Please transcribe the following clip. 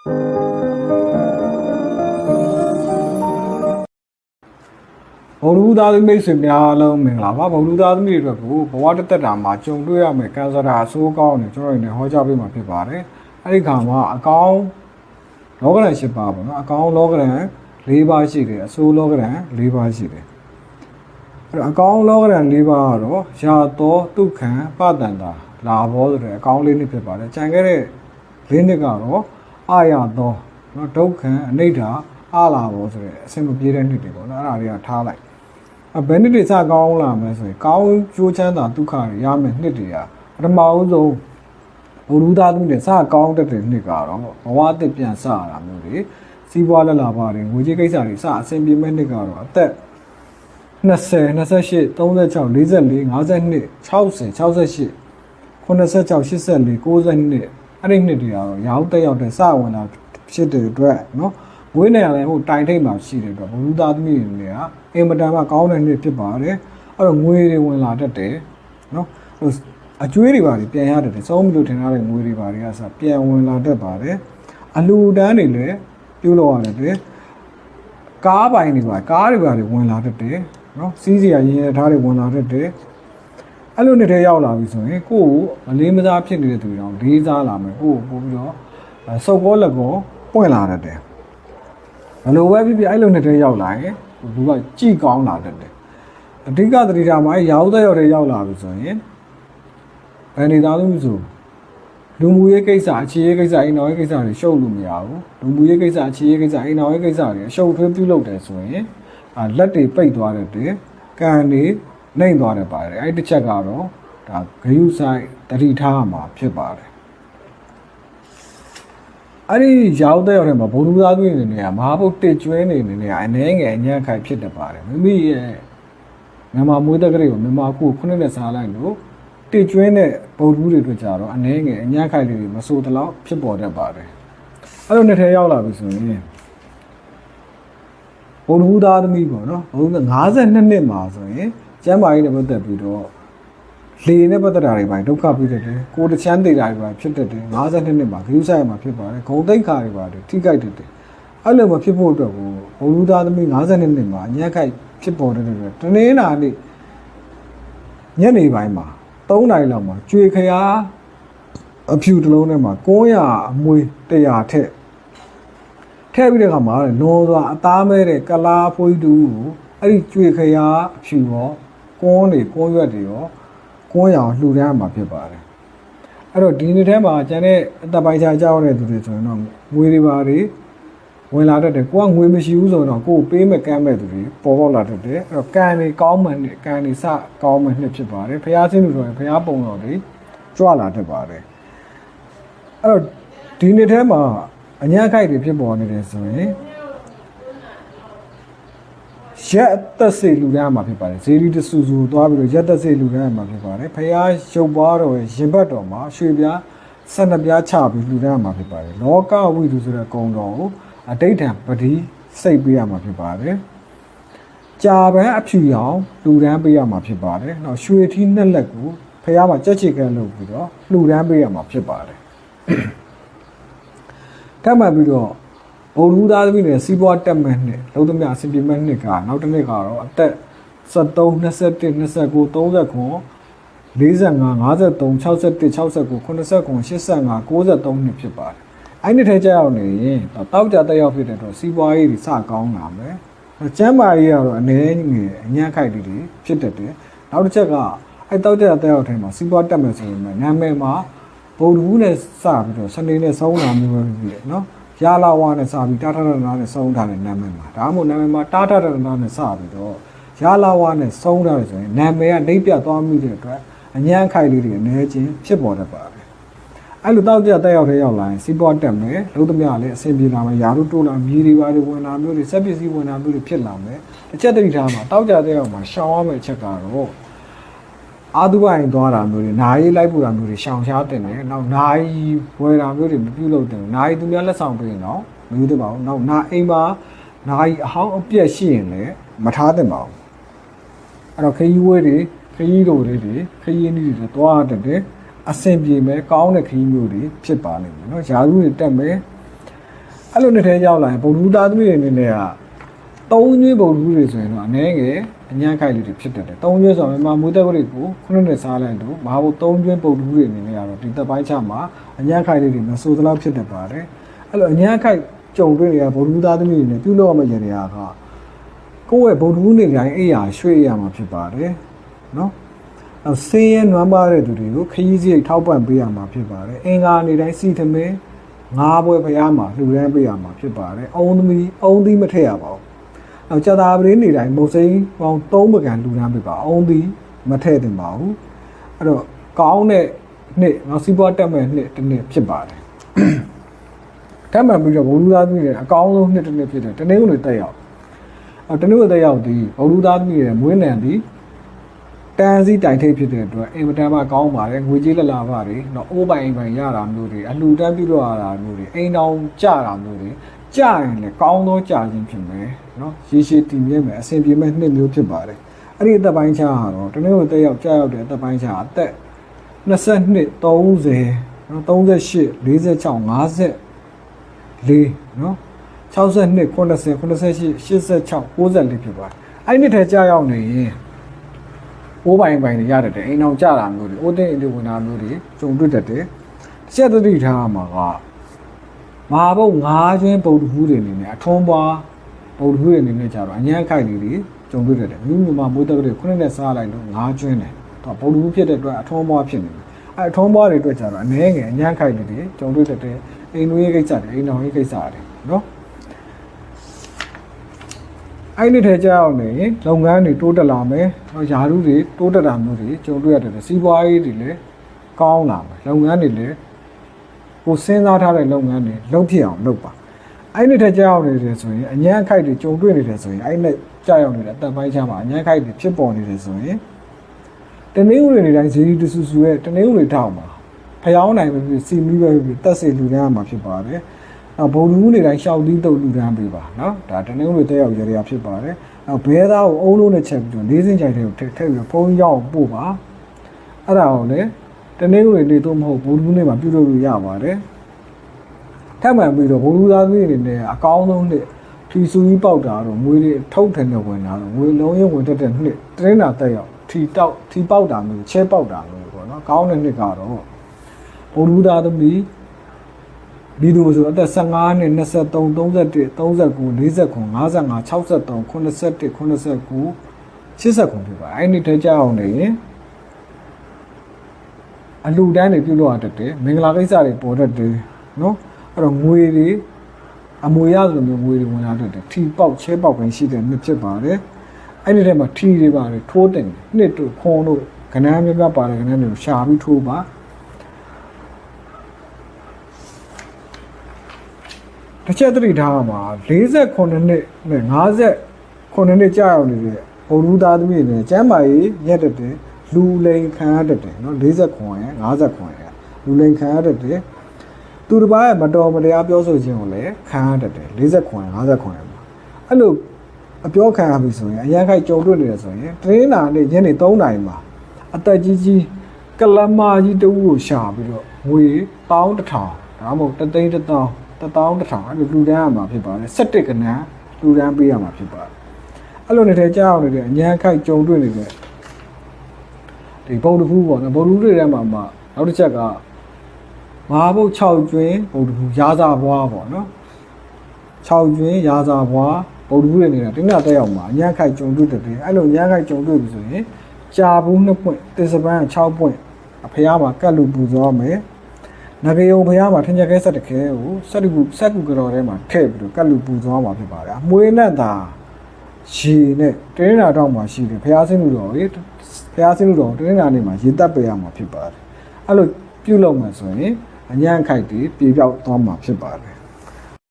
ဘုံလူသားသမီးဆွေများအားလုံးမင်္ဂလာပါဘုံလူသားသမီးတွေအတွက်ကိုဘဝတစ်သက်တာမှာကြုံတွေ့ရမယ့်ကန်ဆာတာအဆိုးကောင်းတွေကျွန်တော်တို့နေဟောကြားပေးမှာဖြစ်ပါတယ်အဲ့ဒီခါမှာအကောင်းလောကရန်၈ပါးပေါ့နော်အကောင်းလောကရန်၄ပါးရှိတယ်အဆိုးလောကရန်၄ပါးရှိတယ်အဲ့တော့အကောင်းလောကရန်၄ပါးကတော့ရာသောဒုက္ခံပတန်တာလာဘောဆိုတဲ့အကောင်းလေးနှစ်ဖြစ်ပါတယ်ကြံခဲ့တဲ့လေးနှစ်ကတော့ အာရသောနော်ဒုက္ခံအနိဋ္ဌာအာလာဘောဆိုတဲ့အစင်မပြေတဲ့နှစ်တွေပေါ့နော်အဲ့ဒါတွေကထားလိုက်အဘယ်နှစ်တွေစကောင်းလာမလဲဆိုရင်ကောင်းကျိုးချမ်းသာဒုက္ခတွေရမယ်နှစ်တွေကပထမဦးဆုံးဘုလူသားသမီးတွေစကောင်းတတ်တဲ့နှစ်ကတော့ဘဝအသက်ပြန်စရတာမျိုးတွေစီးပွားလက်လာပါတယ်ငွေကြေးကိစ္စတွေစအဆင်ပြေမဲ့နှစ်ကတော့အသက်20 28 36 44 52 60 68 86 84 92 အဲ့ဒီနှစ်တွေကတော့ရောင်းတက်ရောက်တဲ့စဝင်တာဖြစ်တဲ့အတွက်နော်ငွေနဲ့လည်းဟိုတိုင်ထိတ်မှရှိတဲ့အတွက်ဘုရားသမီးတွေကအင်မတန်မှကောင်းတဲ့နှစ်ဖြစ်ပါတယ်အဲ့တော့ငွေတွေဝင်လာတတ်တယ်နော်ဟိုအကျွေးတွေပါပြန်ရတယ်စောင်းမလို့ထင်ထားတဲ့ငွေတွေပါတွေကစပြန်ဝင်လာတတ်ပါတယ်အလူတန်းတွေလည်းပြုလုပ်ရတယ်တွေ့ကားပိုင်တွေပါကားတွေပါတွေဝင်လာတတ်တယ်နော်စီးစရာရင်းရထားတွေဝင်လာတတ်တယ် အဲ့လိုနှစ်ထဲရောက်လာပြီဆိုရင်ကိုယ့်ကိုမလေးမစားဖြစ်နေတဲ့သူတွေတော့လေးစားလာမယ်ကိုယ့်ကိုပို့ပြီးတော့အဲစုပ်ကောလက်ကောပွင့်လာတတ်တယ်ဘယ်လိုပဲဖြစ်ဖြစ်အဲ့လိုနှစ်ထဲရောက်လာရင်လူကကြည်ကောင်းလာတတ်တယ်အဓိကသတိထားမှာရောက်တဲ့ရောက်တဲ့ရောက်လာပြီဆိုရင်ဘယ်နေသားလို့မဆိုလူမှုရေးကိစ္စအခြေရေးကိစ္စအိမ်တော်ရေးကိစ္စတွေရှုပ်လို့မရဘူးလူမှုရေးကိစ္စအခြေရေးကိစ္စအိမ်တော်ရေးကိစ္စတွေအရှုပ်ထွေးပြုလုပ်တယ်ဆိုရင်အာလက်တွေပိတ်သွားတဲ့တည်းကံတွေ နှိမ့်သွားတယ်ပါတယ်အဲ့ဒီတစ်ချက်ကတော့ဒါဂယုဆိုင်တတိထားရမှာဖြစ်ပါတယ်အဲ့ဒီရောက်တဲ့ရောက်တဲ့မှာဘုံလူသားသွင်းနေနေရမဟာဘုတ်တစ်ကျွဲနေနေနေရအနေငယ်အညံ့ခိုင်ဖြစ်တတ်ပါတယ်မိမိရဲ့မြန်မာမွေးတက်ကလေးကိုမြန်မာခုခုနှစ်နဲ့စားလိုက်လို့တစ်ကျွဲနဲ့ဘုံလူတွေအတွက်ကြတော့အနေငယ်အညံ့ခိုင်လေးတွေမစိုးတလောက်ဖြစ်ပေါ်တတ်ပါတယ်အဲ့လိုနှစ်ထဲရောက်လာပြီဆိုရင်ဘုံလူသားသမီးပေါ့နော်ဘုံ52နှစ်မှာဆိုရင် ကျမ်းမာရေးနဲ့ပတ်သက်ပြီးတော့လေနဲ့ပတ်သက်တာတွေပိုင်းဒုက္ခပြီးတတ်တယ်ကိုယ်တချမ်းသေးတာတွေပိုင်းဖြစ်တတ်တယ်52နှစ်မှာဂရုစိုက်မှာဖြစ်ပါတယ်ဂုံတိတ်ခါတွေပါတယ်ထိခိုက်တတ်တယ်အဲ့လိုမဖြစ်ဖို့အတွက်ကိုဘုံလူသားသမီး52နှစ်မှာအညက်ခိုက်ဖြစ်ပေါ်တဲ့အတွက်တနေ့နာနေ့ညနေပိုင်းမှာ3နာရီလောက်မှာကြွေခရားအဖြူတစ်လုံးထဲမှာ900အမွေ100ထက်ထည့်ပြီးတဲ့အခါမှာလွန်စွာအသားမဲတဲ့ကလာဖွေးတူကိုအဲ့ဒီကြွေခရားအဖြူရော ကွန်းတွေကွန်းရွက်တွေရောကွန်းရအောင်လှူဒန်းမှာဖြစ်ပါတယ်အဲ့တော့ဒီနေ့ထဲမှာကျန်တဲ့အသက်ပိုင်းခြားကြောက်တဲ့သူတွေဆိုရင်တော့ငွေတွေပါတွေဝင်လာတတ်တယ်ကိုကငွေမရှိဘူးဆိုတော့ကိုကိုပေးမဲ့ကမ်းမဲ့သူတွေပေါ်ပေါက်လာတတ်တယ်အဲ့တော့ကံတွေကောင်းမှန်နဲ့ကံတွေစကောင်းမှန်နှစ်ဖြစ်ပါတယ်ဖျားစင်းလို့ဆိုရင်ဖျားပုံတော်တွေကြွလာတတ်ပါတယ်အဲ့တော့ဒီနေ့ထဲမှာအညာခိုက်တွေဖြစ်ပေါ်နေတယ်ဆိုရင် ရက်အသက်စေလူတန်းမှာဖြစ်ပါတယ်ဇေဒီတဆူဆူသွားပြီးတော့ရက်သက်စေလူတန်းမှာဖြစ်ပါတယ်ဖះရုပ်ပွားတော်ရဲ့ရင်ဘတ်တော်မှာရွှေပြားဆက်နှစ်ပြားချပြီးလူတန်းမှာဖြစ်ပါတယ်လောကဝိတုဆိုတဲ့ကုံတော်ကိုအတိတ်ထံပတိစိတ်ပေးရမှာဖြစ်ပါတယ်ကြာပန်းအဖြူရောင်လူတန်းပေးရမှာဖြစ်ပါတယ်နောက်ရွှေထီးနှစ်လက်ကိုဖះမှာကြက်ချေကန်းလုပ်ပြီးတော့လူတန်းပေးရမှာဖြစ်ပါတယ်ထပ်မှတ်ပြီးတော့ ဘုံလူသားသမီးတွေစီးပွားတက်မဲ့နှစ်လုံးသမျှအဆင်ပြေမဲ့နှစ်ကနောက်တစ်နှစ်ကတော့အသက်73 21 29 30ခွန်45 53 61 69 89 85 93နှစ်ဖြစ်ပါတယ်။အဲ့ဒီထဲကျရောက်နေရင်တောက်ကြတက်ရောက်ဖြစ်တဲ့တော့စီးပွားရေးတွေစကောင်းလာမယ်။ကျမ်းမာရေးကတော့အနေငယ်အညံ့ခိုက်တွေဖြစ်တတ်တယ်။နောက်တစ်ချက်ကအဲ့တောက်ကြတက်ရောက်ထဲမှာစီးပွားတက်မယ်ဆိုရင်နာမည်မှာဗုဒ္ဓဘူးနဲ့စပြီးတော့စနေနဲ့ဆုံးလာမျိုးပဲဖြစ်တယ်နော်။ ရာလာဝါနဲ့စပြီးတာထထနာနဲ့စုံထားတဲ့နာမည်မှာဒါမှမဟုတ်နာမည်မှာတာထထနာနဲ့စပြီးတော့ရာလာဝါနဲ့စုံထားတယ်ဆိုရင်နာမည်ကနှိပ်ပြသွားမှုတဲ့အတွက်အညံ့ခိုက်လေးတွေအနေချင်းဖြစ်ပေါ်တတ်ပါတယ်အဲ့လိုတောက်ကြတက်ရောက်တဲ့ရောက်လာရင်စီးပွားတက်မယ်လုံးသမျှလည်းအဆင်ပြေလာမယ်ယာတို့တိုးလာမြေတွေပါတွေဝင်လာမျိုးတွေစက်ပစ္စည်းဝင်လာမျိုးတွေဖြစ်လာမယ်တစ်ချက်တတိထားမှာတောက်ကြတက်ရောက်မှာရှောင်ရမယ့်အချက်ကတော့ အာသူပိုင်သွားတာမျိုးတွေနာရီလိုက်ပူတာမျိုးတွေရှောင်ရှားတင်တယ်နောက်နာရီဝယ်တာမျိုးတွေမပြုလုပ်တင်ဘူးနာရီသူများလက်ဆောင်ပေးရင်တော့မယူသင့်ပါဘူးနောက်နာအိမ်မှာနာရီအဟောင်းအပြက်ရှိရင်လည်းမထားသင့်ပါဘူးအဲ့တော့ခရီးဝဲတွေခရီးတို့တွေတွေခရီးနည်းတွေသွားတတ်တယ်အဆင်ပြေမယ်ကောင်းတဲ့ခရီးမျိုးတွေဖြစ်ပါလိမ့်မယ်เนาะယာရုတွေတက်မယ် အဲ့လိုနှစ်ထဲရောက်လာရင်ဗုဒ္ဓသားသမီးတွေအနေနဲ့က သုံးညွှန်းပုံလူတွေဆိုရင်တော့အနည်းငယ်အညံ့ခိုက်လူတွေဖြစ်တတ်တယ်သုံးညွှန်းဆိုတော့မြန်မာမူသက်ဝိကိုခုနှစ်နဲ့စားလိုက်တော့မဟာဘုသုံးညွှန်းပုံလူတွေအနေနဲ့ကတော့ဒီသက်ပိုင်းချမှာအညံ့ခိုက်လူတွေမဆိုးသလောက်ဖြစ်တတ်ပါတယ်အဲ့လိုအညံ့ခိုက်ကြုံတွေ့ရဗုဒ္ဓသားသမီးတွေနဲ့ပြုလုပ်ရမယ့်ရည်ရကကိုယ့်ရဲ့ဗုဒ္ဓဦးနေတိုင်းအိယာရွှေ့ရမှာဖြစ်ပါတယ်နော်အဲဆင်းရဲနွမ်းပါတဲ့သူတွေကိုခရီးစရိတ်ထောက်ပံ့ပေးရမှာဖြစ်ပါတယ်အင်္ဂါနေတိုင်းစီသမင်းငါးပွဲဖျားမှာလှူဒန်းပေးရမှာဖြစ်ပါတယ်အုံသမီးအုံသီးမထည့်ရပါဘူး နောက်ကြာတာပရင်းနေတိုင်းမုတ်စိမ်းပေါင်း၃ပကံလှူဒန်းပေးပါအုံးသီးမထည့်သင့်ပါဘူးအဲ့တော့ကောင်းတဲ့နှစ်နောက်စီးပွားတက်မဲ့နှစ်တစ်နှစ်ဖြစ်ပါတယ်တတ်မှန်ပြီးတော့ဘုလူသားသမီးတွေအကောင်းဆုံးနှစ်တစ်နှစ်ဖြစ်တယ်တနေ့ကုန်တွေတက်ရောက်အော်တနေ့ကုန်တက်ရောက်သည်ဘုလူသားသမီးတွေမွေးနံသည်တန်စီတိုင်ထိပ်ဖြစ်တဲ့အတွက်အင်မတန်မှကောင်းပါတယ်ငွေကြေးလက်လာပါတွေတော့အိုးပိုင်အိမ်ပိုင်ရတာမျိုးတွေအလှူတန်းပြုလို့ရတာမျိုးတွေအိမ်တောင်ကြတာမျိုးတွေကြရင်လည်းကောင်းသောကြခြင်းဖြစ်မယ်နော်ရေရှည်တည်မြဲမယ်အဆင်ပြေမဲ့နှစ်မျိုးဖြစ်ပါတယ်အဲ့ဒီအသက်ပိုင်းခြားကတော့တနေ့ကုန်တက်ရောက်ကြာရောက်တဲ့အသက်ပိုင်းခြားအသက်22 30နော်38 46 50လေးနော်62 90 88 86 94ဖြစ်ပါတယ်အဲ့ဒီနှစ်ထဲကြာရောက်နေရင်အိုးပိုင်ပိုင်တွေရတတ်တယ်အိမ်အောင်ကြတာမျိုးတွေအိုးသိမ့်အတူဝင်တာမျိုးတွေကြုံတွေ့တတ်တယ်တစ်ချက်သတိထားရမှာကမဟာဘုတ်၅ကျွင်းပုတ်တူးတွေအနေနဲ့အထုံးပွား ပုတ်တူးတွေအနေနဲ့ကြတော့အញ្ញံခိုက်လေးတွေကြုံတွေ့တတ်တယ်မြို့မှာမိုးတက်တွေခုနှစ်နဲ့စားလိုက်လို့၅ကျွင်းတယ်တော့ပုတ်တူးဖြစ်တဲ့အတွက်အထုံးပွားဖြစ်နေတယ်အဲအထုံးပွားတွေအတွက်ကြတော့အနေငယ်အញ្ញံခိုက်လေးတွေကြုံတွေ့တတ်တယ်အိမ်နွေးရေးကိစ္စတွေအိမ်တော်ရေးကိစ္စတွေနော် အဲ့ဒီထဲကြောက်နေရင်လုပ်ငန်းတွေတိုးတက်လာမယ်။နော်ယာရုတွေတိုးတက်တာမျိုးတွေကြုံတွေ့ရတယ်။စီးပွားရေးတွေလည်းကောင်းလာမယ်။လုပ်ငန်းတွေလည်းကိုစဉ်းစားထားတဲ့လုပ်ငန်းတွေလုပ်ဖြစ်အောင်လုပ်ပါ။ အဲ့ဒီထဲကြောက်နေတယ်ဆိုရင်အញ្ញံခိုက်တွေကြုံတွေ့နေတယ်ဆိုရင်အဲ့ဒီနဲ့ကြောက်ရောက်နေတဲ့အတန်ပိုင်းချမ်းမှာအញ្ញံခိုက်တွေဖြစ်ပေါ်နေတယ်ဆိုရင်တနည်းဥတွေနေတိုင်းဇီရီတဆူဆူရဲ့တနည်းဥတွေထောက်မှာဖျောင်းနိုင်ပြီစီမီပဲပြီတက်စေလူတန်းရမှာဖြစ်ပါတယ်။နောက်ဘုံလူနေတိုင်းရှောက်သီးတုပ်လူတန်းပေးပါနော်။ဒါတနည်းဥတွေတက်ရောက်ရရဖြစ်ပါတယ်။နောက်ဘဲသားကိုအုံးလုံးနဲ့ချက်ပြီးတော့လေးစင်းကြိုင်တွေကိုထည့်ထည့်ပြီးတော့ဖုံးရောက်ပို့ပါ။အဲ့ဒါကိုလည်းတနည်းဥတွေနေတော့မဟုတ်ဘုံလူနေမှာပြုလုပ်လို့ရပါတယ်။ ထပ်မှန်ပြီးတော့ဘုံလူသားသမီးအနေနဲ့အကောင်းဆုံးနှစ်ထီဆူကြီးပေါက်တာတော့ငွေတွေထုတ်ထန်တဲ့ဝင်တာတော့ငွေလုံးရင်ဝင်တတ်တဲ့နှစ်တရင်းတာတက်ရောက်ထီတောက်ထီပေါက်တာမျိုးချဲပေါက်တာမျိုးပေါ့နော်ကောင်းတဲ့နှစ်ကတော့ဘုံလူသားသမီးဒီလိုဆိုအသက်15နှစ်23 31 39 49 55 63 81 89 89ဖြစ်ပါအဲ့ဒီထဲကြောက်အောင်နေရင်အလူတန်းတွေပြုလုပ်ရတတ်တယ်မင်္ဂလာကိစ္စတွေပေါ်တတ်တယ်နော် အဲ့တော့ငွေတွေအမွေရဆိုမျိုးငွေတွေဝင်လာတတ်တယ်ထီပေါက်ချဲပေါက်ပိုင်းရှိတဲ့နှစ်ဖြစ်ပါတယ်အဲ့ဒီထဲမှာထီတွေပါတယ်ထိုးတင်တယ်နှစ်တို့ခွန်တို့ကဏ္ဍများများပါတယ်ကဏ္ဍတွေကိုရှာပြီးထိုးပါတစ်ချက်သတိထားရမှာ48နှစ်နဲ့50နှစ်ကြာရောက်နေတဲ့ဘုံလူသားသမီးတွေနဲ့ကျမ်းမာရေးရက်တက်တယ်လူလိန်ခံရတတ်တယ်နော်40ခွန်ရ50ခွန်ရလူလိန်ခံရတတ်တယ် သူတစ်ပါးရဲ့မတော်မတရားပြောဆိုခြင်းကိုလည်းခံရတတ်တယ်40ခွန်ရ50ခွန်ရမှာအဲ့လိုအပြောခံရပြီဆိုရင်အရန်ခိုက်ကြုံတွေ့နေတယ်ဆိုရင်တရင်းနာနဲ့ညနေ3နာရီမှာအသက်ကြီးကြီးကလမကြီးတူကိုရှာပြီးတော့ငွေပေါင်းတစ်ထောင်ဒါမှမဟုတ်တသိန်းတစ်သောင်းတစ်သောင်းတစ်ထောင်အဲ့လိုလူတန်းရမှာဖြစ်ပါတယ်17ကနန်းလူတန်းပေးရမှာဖြစ်ပါတယ်အဲ့လိုနေတဲ့ကြောက်နေတဲ့အញ្ញံခိုက်ကြုံတွေ့နေတဲ့ဒီဘုံတဖူးပေါ့နော်ဘုံလူတွေထဲမှာမှနောက်တစ်ချက်က မဟာဘုတ်6ကျွင်းဗုဒ္ဓဘူးရာဇာဘွားပေါ့နော်6ကျွင်းရာဇာဘွားဗုဒ္ဓဘူးတွေနေတာတိမတက်ရောက်မှာညံ့ခိုက်ကြုံတွေ့တဲ့အဲ့လိုညံ့ခိုက်ကြုံတွေ့ပြီဆိုရင်ကြာဘူး2ပွင့်တစ္ဆပန်း6ပွင့်အဖရားမှာကတ်လို့ပူဇော်မယ်နဂယုံဘုရားမှာထင်ကြခဲဆက်တခဲကိုဆက်တကူဆက်ကူကတော်ထဲမှာထည့်ပြီးတော့ကတ်လူပူဇော်မှာဖြစ်ပါတယ်အမွေနဲ့သာရေနဲ့တင်းနာတော့မှာရှိတယ်ဘုရားဆင်းလူတော်ရေဘုရားဆင်းလူတော်တင်းနာနေမှာရေတက်ပေးရမှာဖြစ်ပါတယ်အဲ့လိုပြုတ်လောက်မှဆိုရင် အញ្ញံခိုက်တီပြေပြောက်သွားမှာဖြစ်ပါတယ်